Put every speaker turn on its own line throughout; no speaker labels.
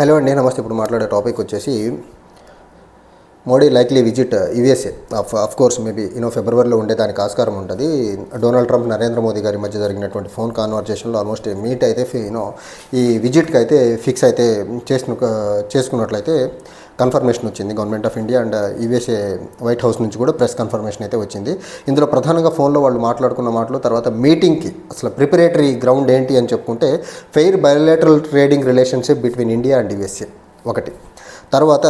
Hello అండి నమస్తే. ఇప్పుడు మాట్లాడే టాపిక్ వచ్చేసి Modi likely visit USA. Of of course maybe you know ఫిబ్రవరిలో ఉండే దానికి ఆస్కారం ఉంటుంది. డొనాల్డ్ ట్రంప్ నరేంద్ర మోదీ గారి మధ్య జరిగినటువంటి ఫోన్ కాన్వర్జేషన్లో ఆల్మోస్ట్ మీట్ అయితే యూనో ఈ విజిట్కి అయితే ఫిక్స్ అయితే చేసిన చేసుకున్నట్లయితే కన్ఫర్మేషన్ వచ్చింది. Government of India and USA white house నుంచి కూడా ప్రెస్ కన్ఫర్మేషన్ అయితే వచ్చింది. ఇందులో ప్రధానంగా ఫోన్లో వాళ్ళు మాట్లాడుకున్న మాటలు తర్వాత మీటింగ్కి అసలు ప్రిపరేటరీ గ్రౌండ్ ఏంటి అని చెప్పుకుంటే fair bilateral trading relationship between India and USA ఒకటి. తర్వాత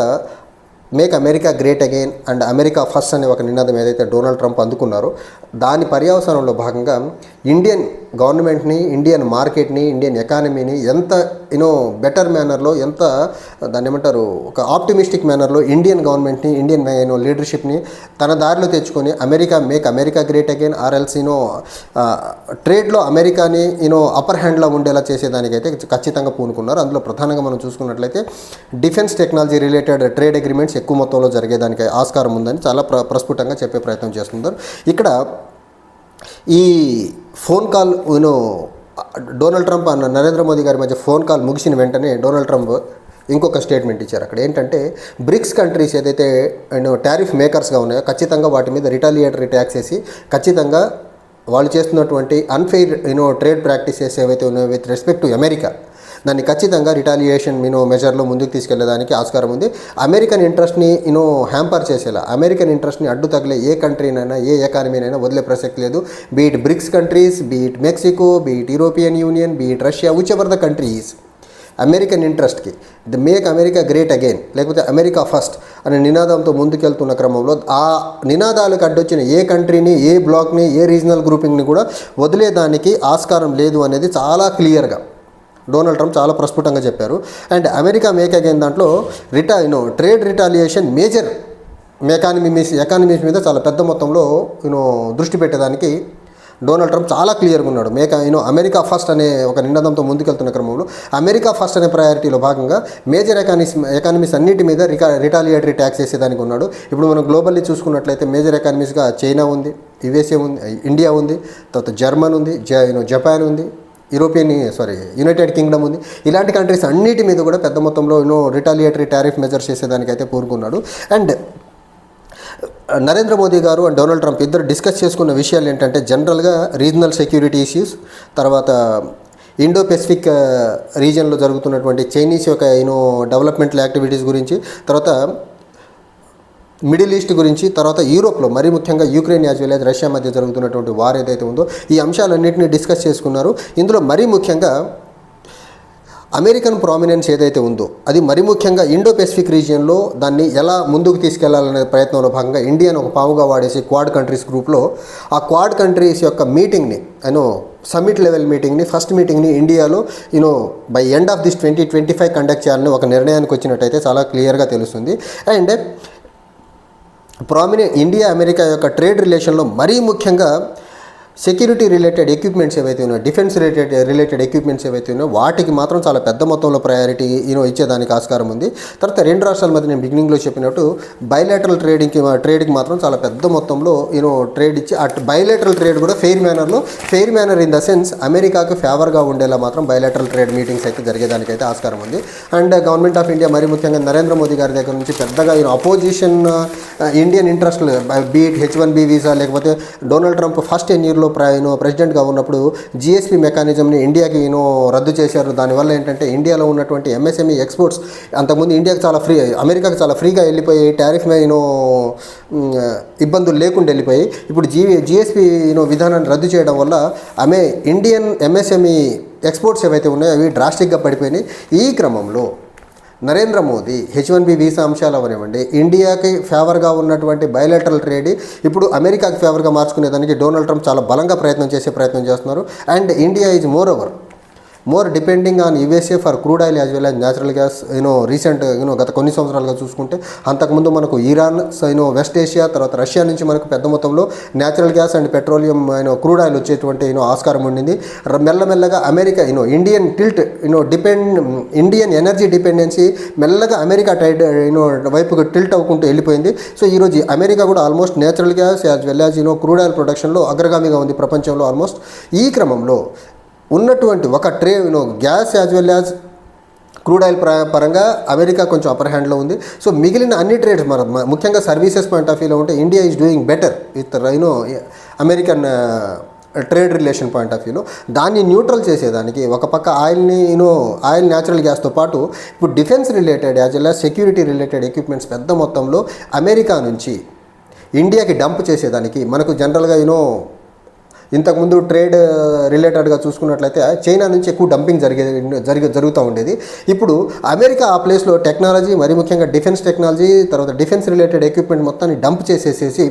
make America great again and America first అనే ఒక నినాదం ఏదైతే డొనాల్డ్ ట్రంప్ అందుకున్నారో దాని పర్యవసానంలో భాగంగా ఇండియన్ గవర్నమెంట్ని ఇండియన్ మార్కెట్ని ఇండియన్ ఎకానమీని ఎంత యూనో బెటర్ మేనర్లో ఎంత దాన్ని ఏమంటారు ఒక ఆప్టిమిస్టిక్ మేనర్లో ఇండియన్ గవర్నమెంట్ని ఇండియన్ యూనో లీడర్షిప్ని తన దారిలో తెచ్చుకొని America make America great again ఆర్ఎల్స్ యూనో ట్రేడ్లో అమెరికాని యూనో అప్పర్ హ్యాండ్లో ఉండేలా చేసేదానికైతే ఖచ్చితంగా పూనుకున్నారు. అందులో ప్రధానంగా మనం చూసుకున్నట్లయితే defence technology related trade agreements ఎక్కువ మొత్తంలో జరిగేదానికి ఆస్కారం ఉందని చాలా ప్ర ప్రస్ఫుటంగా చెప్పే ప్రయత్నం చేస్తున్నారు. ఇక్కడ ఈ phone call you know Donald Trump అన్న నరేంద్ర మోదీ గారి మధ్య ఫోన్ కాల్ ముగిసిన వెంటనే డొనాల్డ్ ట్రంప్ ఇంకొక స్టేట్మెంట్ ఇచ్చారు. అక్కడ ఏంటంటే బ్రిక్స్ కంట్రీస్ ఏదైతే టారిఫ్ మేకర్స్గా ఉన్నాయో ఖచ్చితంగా వాటి మీద రిటాలియేటరీ ట్యాక్స్ వేసి ఖచ్చితంగా వాళ్ళు చేస్తున్నటువంటి అన్ఫెయిర్ యూనో ట్రేడ్ ప్రాక్టీసెస్ ఏవైతే ఉన్నాయో విత్ రెస్పెక్ట్ టు అమెరికా దాన్ని ఖచ్చితంగా రిటాలియేషన్ మీనో మెజర్లో ముందుకు తీసుకెళ్ళేదానికి ఆస్కారం ఉంది. అమెరికన్ ఇంట్రెస్ట్ని యూనో హ్యాంపర్ చేసేలా. అమెరికన్ ఇంట్రెస్ట్ని అడ్డు తగిలే ఏ కంట్రీనైనా ఏ ఎకానమీనైనా వదిలే ప్రసక్తి లేదు. Beat BRICS countries beat Mexico beat European union beat Russia which ever the countries American ఇంట్రెస్ట్కి the make America great again లేకపోతే అమెరికా ఫస్ట్ అనే నినాదంతో ముందుకెళ్తున్న క్రమంలో ఆ నినాదాలకు అడ్డొచ్చిన ఏ కంట్రీని ఏ బ్లాక్ని ఏ రీజనల్ గ్రూపింగ్ని కూడా వదిలేదానికి ఆస్కారం లేదు అనేది చాలా క్లియర్గా డొనాల్డ్ ట్రంప్ చాలా ప్రస్ఫుటంగా చెప్పారు. అండ్ అమెరికా మేక్ అగైన్ దాంట్లో రిటా you know trade retaliation major economy miss economies మీద చాలా పెద్ద మొత్తంలో యూనో దృష్టి పెట్టేదానికి డొనాల్డ్ ట్రంప్ చాలా క్లియర్గా ఉన్నాడు. మేక యూనో అమెరికా ఫస్ట్ అనే ఒక నినాదంతో ముందుకెళ్తున్న క్రమంలో అమెరికా ఫస్ట్ అనే ప్రయారిటీలో భాగంగా మేజర్ ఎకానమీస్ ఎకానమీస్ అన్నిటి మీద రికా రిటాలియేటరీ ట్యాక్స్ వేసేదానికి ఉన్నాడు. ఇప్పుడు మనం గ్లోబల్లీ చూసుకున్నట్లయితే మేజర్ ఎకానమీస్గా చైనా ఉంది యుఎస్ఏ ఉంది ఇండియా ఉంది తర్వాత జర్మన్ ఉంది జ యూనో జపాన్ ఉంది. యూరోపియన్ సారీ యునైటెడ్ కింగ్డమ్ ఉంది. ఇలాంటి కంట్రీస్ అన్నిటి మీద కూడా పెద్ద మొత్తంలో you know retaliatory tariff measures చేసేదానికైతే కోరుకున్నాడు. And uh, Narendra Modi garu and Donald Trump ఇద్దరు డిస్కస్ చేసుకున్న విషయాలు ఏంటంటే జనరల్గా రీజనల్ సెక్యూరిటీ ఇష్యూస్ తర్వాత ఇండో పెసిఫిక్ రీజన్లో జరుగుతున్నటువంటి చైనీస్ యొక్క యూనో డెవలప్మెంటల్ యాక్టివిటీస్ గురించి తర్వాత మిడిల్ ఈస్ట్ గురించి తర్వాత యూరోప్లో మరీ ముఖ్యంగా యూక్రెయిన్ యాజ్ వెల్ రష్యా మధ్య జరుగుతున్నటువంటి వార్ ఏదైతే ఉందో ఈ అంశాలన్నింటినీ డిస్కస్ చేసుకున్నారు. ఇందులో మరీ ముఖ్యంగా అమెరికన్ ప్రామినెన్స్ ఏదైతే ఉందో అది మరి ముఖ్యంగా ఇండో పెసిఫిక్ రీజియన్లో దాన్ని ఎలా ముందుకు తీసుకెళ్ళాలనే ప్రయత్నంలో భాగంగా ఇండియాను ఒక పావుగా వాడేసి క్వాడ్ కంట్రీస్ గ్రూప్లో ఆ క్వాడ్ కంట్రీస్ యొక్క మీటింగ్ని యూనో సమ్మిట్ లెవెల్ మీటింగ్ని ఫస్ట్ మీటింగ్ని ఇండియాలో you know by end of this twenty twenty five conduct చేయాలని ఒక నిర్ణయానికి వచ్చినట్టయితే చాలా క్లియర్గా తెలుస్తుంది. అండ్ ప్రామినెంట్ ఇండియా అమెరికా యొక్క ట్రేడ్ రిలేషన్లో మరీ ముఖ్యంగా సెక్యూరిటీ రిలేటెడ్ ఎక్విప్మెంట్స్ ఏవైతే ఉన్నాయో డిఫెన్స్ రిలేటెడ్ రిలేటెడ్ ఎక్విప్మెంట్స్ ఏవైతే ఉన్నాయో వాటికి మాత్రం చాలా పెద్ద మొత్తంలో ప్రయారిటీ యూనో ఇచ్చేదానికి ఆస్కారం ఉంది. తర్వాత రెండు రాష్ట్రాల మధ్య నేను బిగినింగ్లో చెప్పినట్టు బయలేటరల్ ట్రేడింగ్కి ట్రేడ్కి మాత్రం చాలా పెద్ద మొత్తంలో యూనో ట్రేడ్ ఇచ్చి ఆ బయలేటరల్ ట్రేడ్ కూడా fair మేనర్లో fair manner in the sense అమెరికాకు ఫేవర్గా ఉండేలా మాత్రం బయలేటరల్ ట్రేడ్ మీటింగ్స్ అయితే జరిగేదానికి అయితే ఆస్కారం ఉంది. అండ్ గవర్నమెంట్ ఆఫ్ ఇండియా మరి ముఖ్యంగా నరేంద్ర మోదీ గారి దగ్గర నుంచి పెద్దగా you know opposition Indian interest beat H one B visa లేకపోతే డొనాల్డ్ ట్రంప్ ఫస్ట్ ఎన్ ఇయర్లో ప్ర యూనో ప్రెసిడెంట్గా ఉన్నప్పుడు జిఎస్పీ మెకానిజంని ఇండియాకి ఈయన రద్దు చేశారు. దానివల్ల ఏంటంటే ఇండియాలో ఉన్నటువంటి ఎంఎస్ఎంఈ ఎక్స్పోర్ట్స్ అంతకుముందు ఇండియాకి చాలా ఫ్రీ అమెరికాకి చాలా ఫ్రీగా వెళ్ళిపోయి టారిఫ్ మీద ఈయన ఇబ్బందులు లేకుండా వెళ్ళిపోయి ఇప్పుడు జీ జిఎస్పీ యూనో విధానాన్ని రద్దు చేయడం వల్ల ఆమె ఇండియన్ ఎంఎస్ఎంఈ ఎక్స్పోర్ట్స్ ఏవైతే ఉన్నాయో అవి డ్రాస్టిక్గా పడిపోయినాయి. ఈ క్రమంలో Narendra Modi H one B visa అంశాలు అవనివ్వండి. ఇండియాకి ఫేవర్గా ఉన్నటువంటి బయలెటరల్ ట్రేడ్ ఇప్పుడు అమెరికాకి ఫేవర్గా మార్చుకునేదానికి డొనాల్డ్ ట్రంప్ చాలా బలంగా ప్రయత్నం చేసే ప్రయత్నం చేస్తున్నారు. And India is more over more depending on USA for crude oil as well as natural gas you know recent you know గత కొన్ని సంవత్సరాలుగా చూసుకుంటే అంతకుముందు మనకు Iran you know west Asia తర్వాత రష్యా నుంచి మనకు పెద్ద మొత్తంలో natural gas and petroleum you know crude oil వచ్చేటువంటి యూనో ఆస్కారం ఉండింది. మెల్లమెల్లగా America you know Indian tilt you know depend Indian energy dependency మెల్లగా అమెరికా టైడ్ యూనో వైపుకు టిల్ట్ అవ్వకుంటూ వెళ్ళిపోయింది. సో ఈరోజు అమెరికా కూడా almost natural gas as well as you know crude oil ప్రొడక్షన్లో అగ్రగామిగా ఉంది ప్రపంచంలో ఆల్మోస్ట్ ఈ క్రమంలో ఉన్నటువంటి ఒక tray you know gas as well as crude oil పరంగా అమెరికా కొంచెం అప్పర్ హ్యాండ్లో ఉంది. సో మిగిలిన అన్ని ట్రేడ్స్ మన ముఖ్యంగా సర్వీసెస్ పాయింట్ ఆఫ్ వ్యూలో ఉంటే India is doing better with you know American trade relation point of వ్యూలో దాన్ని న్యూట్రల్ చేసేదానికి ఒక పక్క ఆయిల్ని యూనో ఆయిల్ న్యాచురల్ గ్యాస్తో పాటు ఇప్పుడు defence related as well security related equipments పెద్ద మొత్తంలో అమెరికా నుంచి ఇండియాకి డంప్ చేసేదానికి మనకు జనరల్గా యూనో ఇంతకుముందు ట్రేడ్ రిలేటెడ్గా చూసుకున్నట్లయితే చైనా నుంచి ఎక్కువ డంపింగ్ జరిగే జరిగే జరుగుతూ ఉండేది. ఇప్పుడు అమెరికా ఆ ప్లేస్లో టెక్నాలజీ మరి ముఖ్యంగా డిఫెన్స్ టెక్నాలజీ తర్వాత డిఫెన్స్ రిలేటెడ్ ఎక్విప్మెంట్ మొత్తాన్ని డంప్ చేసేసేసి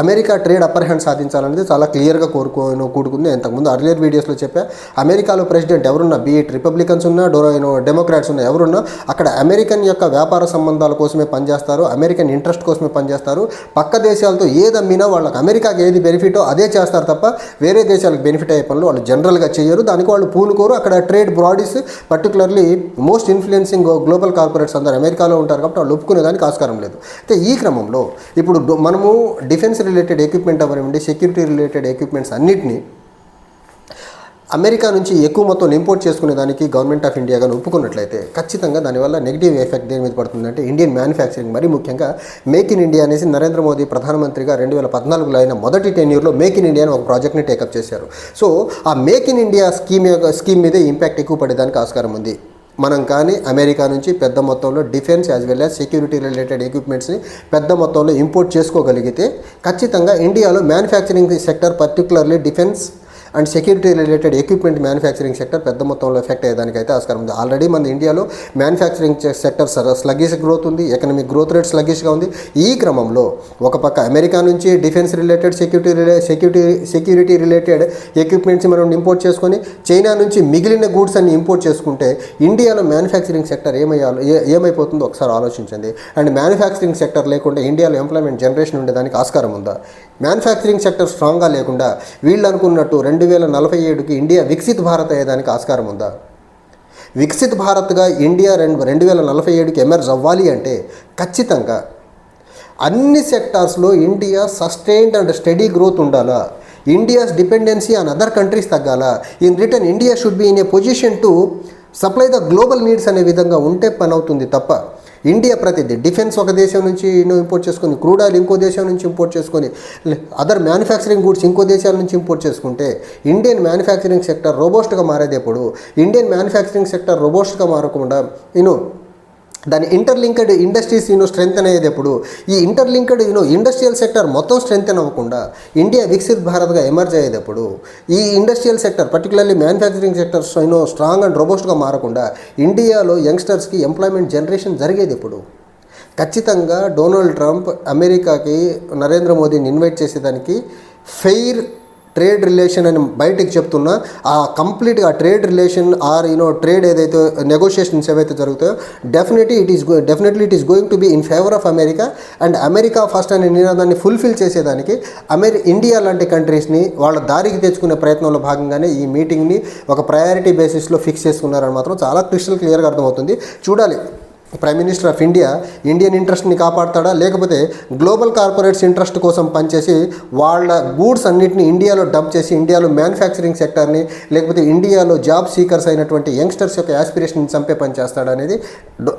అమెరికా ట్రేడ్ అప్పర్ హ్యాండ్ సాధించాలనేది చాలా క్లియర్గా కోరుకోను కూడుకుంది. ఇంతకుముందు అర్లియర్ వీడియోస్లో చెప్పా అమెరికాలో ప్రెసిడెంట్ ఎవరున్నా బీట్ రిపబ్లికన్స్ ఉన్నా డో డెమోక్రాట్స్ ఉన్నా ఎవరున్నా అక్కడ అమెరికన్ యొక్క వ్యాపార సంబంధాల కోసమే పనిచేస్తారు అమెరికన్ ఇంట్రెస్ట్ కోసమే పనిచేస్తారు. పక్క దేశాలతో ఏది అమ్మినా వాళ్ళకి అమెరికాకి ఏది బెనిఫిటో అదే చేస్తారు తప్ప వేరే దేశాలకు బెనిఫిట్ అయ్యే పనులు వాళ్ళు జనరల్గా చేయరు. దానికి వాళ్ళు పూనుకోరు. అక్కడ trade bodies particularly most influencing global corporates అందరూ అమెరికాలో ఉంటారు కాబట్టి వాళ్ళు ఒప్పుకునేదానికి ఆస్కారం లేదు. అయితే ఈ క్రమంలో ఇప్పుడు మనము డిఫెన్స్ రిలేటెడ్ ఎక్విప్మెంట్ అవనివ్వండి సెక్యూరిటీ రిలేటెడ్ ఎక్విప్మెంట్స్ అన్నిటినీ అమెరికా నుంచి ఎక్కువ మొత్తం ఇంపోర్ట్ చేసుకునే దానికి గవర్నమెంట్ ఆఫ్ ఇండియా కానీ ఒప్పుకున్నట్లయితే ఖచ్చితంగా దానివల్ల నెగిటివ్ ఎఫెక్ట్ దేని మీద పడుతుందంటే ఇండియన్ మ్యానుఫ్యాక్చరింగ్ మరి ముఖ్యంగా మేక్ ఇన్ ఇండియా అనేసి నరేంద్ర మోదీ ప్రధానమంత్రిగా రెండు వేల పద్నాలుగులో అయిన మొదటి టెన్యూర్లో మేక్ ఇన్ ఇండియా అని ఒక ప్రాజెక్ట్ని టేకప్ చేశారు. సో ఆ మేక్ ఇన్ ఇండియా స్కీమ్ యొక్క స్కీమ్ మీదే ఇంపాక్ట్ ఎక్కువ పడేదానికి ఆస్కారం ఉంది. మనం కానీ అమెరికా నుంచి పెద్ద మొత్తంలో defence as well as security related ఎక్విప్మెంట్స్ని పెద్ద మొత్తంలో ఇంపోర్ట్ చేసుకోగలిగితే ఖచ్చితంగా ఇండియాలో manufacturing sector particularly defence and security related equipment manufacturing sector పెద్ద మొత్తంలో ఎఫెక్ట్ అయ్యేదానికైతే ఆస్కారం ఉంది. ఆల్రెడీ మన ఇండియాలో మ్యానుఫ్యాక్చరింగ్ సెక్టర్ స్లగ్గిష్ గ్రోత్ ఉంది. ఎకనమిక్ గ్రోత్ రేట్ స్లగ్గిష్గా ఉంది. ఈ క్రమంలో ఒక పక్క అమెరికా నుంచి డిఫెన్స్ రిలేటెడ్ సెక్యూరిటీ రిలే సెక్యూరిటీ సెక్యూరిటీ రిలేటెడ్ ఎక్విప్మెంట్స్ మనం ఇంపోర్ట్ చేసుకొని చైనా నుంచి మిగిలిన గూడ్స్ అన్ని ఇంపోర్ట్ చేసుకుంటే ఇండియాలో మ్యానుఫ్యాక్చరింగ్ సెక్టర్ ఏమయ్యాలో ఏ- ఏమైపోతుందో ఒకసారి ఆలోచించండి. అండ్ మ్యానుఫ్యాక్చరింగ్ సెక్టర్ లేకుండా ఇండియాలో ఎంప్లాయ్మెంట్ జనరేషన్ ఉండేదానికి ఆస్కారం ఉందా? మ్యానుఫ్యాక్చరింగ్ సెక్టర్ స్ట్రాంగ్గా లేకుండా వీళ్ళు అనుకున్నట్టు రెండు రెండు వేల నలభై ఏడుకి ఇండియా వికసిత్ భారత్ అయ్యేదానికి ఆస్కారం ఉందా? వికసిత్ భారత్గా ఇండియా రెండు రెండు వేల నలభై ఏడుకి ఎమర్జ్ అవ్వాలి అంటే ఖచ్చితంగా. అన్ని సెక్టార్స్లో India sustained and steady growth ఉండాలా? India's dependency on other countries తగ్గాల? In return India should be in a position to supply the global needs అనే విధంగా ఉంటే పని అవుతుంది తప్ప ఇండియా ప్రతిదీ డిఫెన్స్ ఒక దేశం నుంచి ఎన్నో ఇంపోర్ట్ చేసుకొని క్రూడ్ ఆయిల్ ఇంకో దేశం నుంచి ఇంపోర్ట్ చేసుకొని అదర్ మ్యానుఫ్యాక్చరింగ్ గూడ్స్ ఇంకో దేశాల నుంచి ఇంపోర్ట్ చేసుకుంటే ఇండియన్ మ్యానుఫ్యాక్చరింగ్ సెక్టర్ రోబోస్ట్గా మారేదేప్పుడు ఇండియన్ మ్యానుఫ్యాక్చరింగ్ సెక్టర్ రోబోస్ట్గా మారకుండా ఇను దాని ఇంటర్లింక్డ్ ఇండస్ట్రీస్ యూనో స్ట్రెంగ్ అనేది ఎప్పుడు? ఈ ఇంటర్లింక్డ్ యూనో ఇండస్ట్రియల్ సెక్టర్ మొత్తం స్ట్రెంగ్ అవ్వకుండా ఇండియా వికసిత్ భారత్గా ఎమర్జ్ అయ్యేటప్పుడు ఈ industrial sector particularly manufacturing sector you know strong and రోబోస్ట్గా మారకుండా ఇండియాలో యంగ్స్టర్స్కి ఎంప్లాయ్మెంట్ జనరేషన్ జరిగేది ఎప్పుడు? ఖచ్చితంగా డొనాల్డ్ ట్రంప్ అమెరికాకి నరేంద్ర మోదీని ఇన్వైట్ చేసేదానికి ఫెయిర్ ట్రేడ్ రిలేషన్ అని బయటికి చెప్తున్నా ఆ కంప్లీట్గా trade relation or you know trade ఏదైతే నెగోషియేషన్స్ ఏవైతే జరుగుతాయో definitely it is definitely it is going to be in favour of America and America first అనే నినాదాన్ని ఫుల్ఫిల్ చేసేదానికి అమెరి ఇండియా లాంటి కంట్రీస్ని వాళ్ళ దారికి తెచ్చుకునే ప్రయత్నంలో భాగంగానే ఈ మీటింగ్ని ఒక ప్రయారిటీ బేసిస్లో ఫిక్స్ చేసుకున్నారని మాత్రం చాలా క్రిస్టల్ క్లియర్గా అర్థమవుతుంది. చూడాలి. Prime minister of India Indian ఇంట్రెస్ట్ని కాపాడతాడా? లేకపోతే గ్లోబల్ కార్పొరేట్స్ ఇంట్రెస్ట్ కోసం పనిచేసి వాళ్ళ గూడ్స్ అన్నింటినీ ఇండియాలో డంప్ చేసి ఇండియాలో మ్యానుఫ్యాక్చరింగ్ సెక్టర్ని లేకపోతే ఇండియాలో జాబ్ సీకర్స్ అయినటువంటి యంగ్స్టర్స్ యొక్క యాస్పిరేషన్ చంపే పని చేస్తాడా అనేది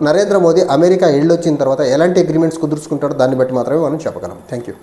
నరేంద్ర మోదీ అమెరికా వెళ్ళొచ్చిన తర్వాత ఎలాంటి అగ్రిమెంట్స్ కుదుర్చుకుంటాడో దాన్ని బట్టి మాత్రమే మనం చెప్పగలం. Thank you